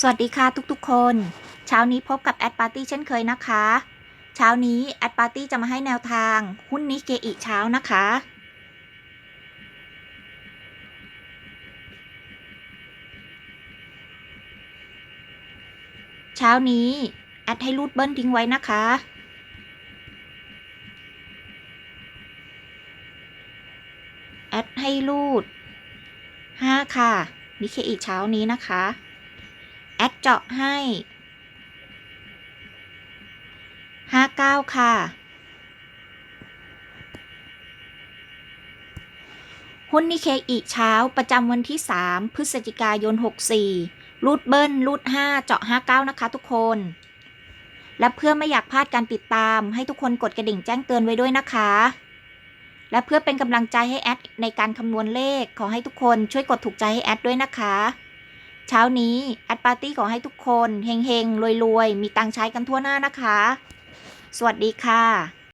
สวัสดีค่ะทุกๆคน เช้านี้พบกับแอดปาร์ตี้เช่นเคยนะคะ เช้านี้แอดปาร์ตี้จะมาให้แนวทางหุ้นนิเกอิเช้านะคะ เช้านี้แอดให้รูดเบิ้ลทิ้งไว้นะคะแอดให้รูด 5 ค่ะนิเคอิเช้านี้นะคะ แอดเจาะให้59ค่ะหุ้นนิเคอิเช้าประจำวันที่ 3 พฤศจิกายน 64 รูดเบิ้ลรูด 5 เจาะ 59 นะคะทุกคน และเพื่อไม่อยากพลาดการติดตามให้ทุกคนกดกระดิ่งแจ้งเตือนไว้ด้วยนะคะ และเพื่อเป็นกำลังใจให้แอดในการคำนวณเลข ขอให้ทุกคนช่วยกดถูกใจให้แอดด้วยนะคะ เช้านี้แอดปาร์ตี้ขอให้ทุกคนเฮงๆรวยๆ มีตังใช้กันทั่วหน้านะคะ สวัสดีค่ะ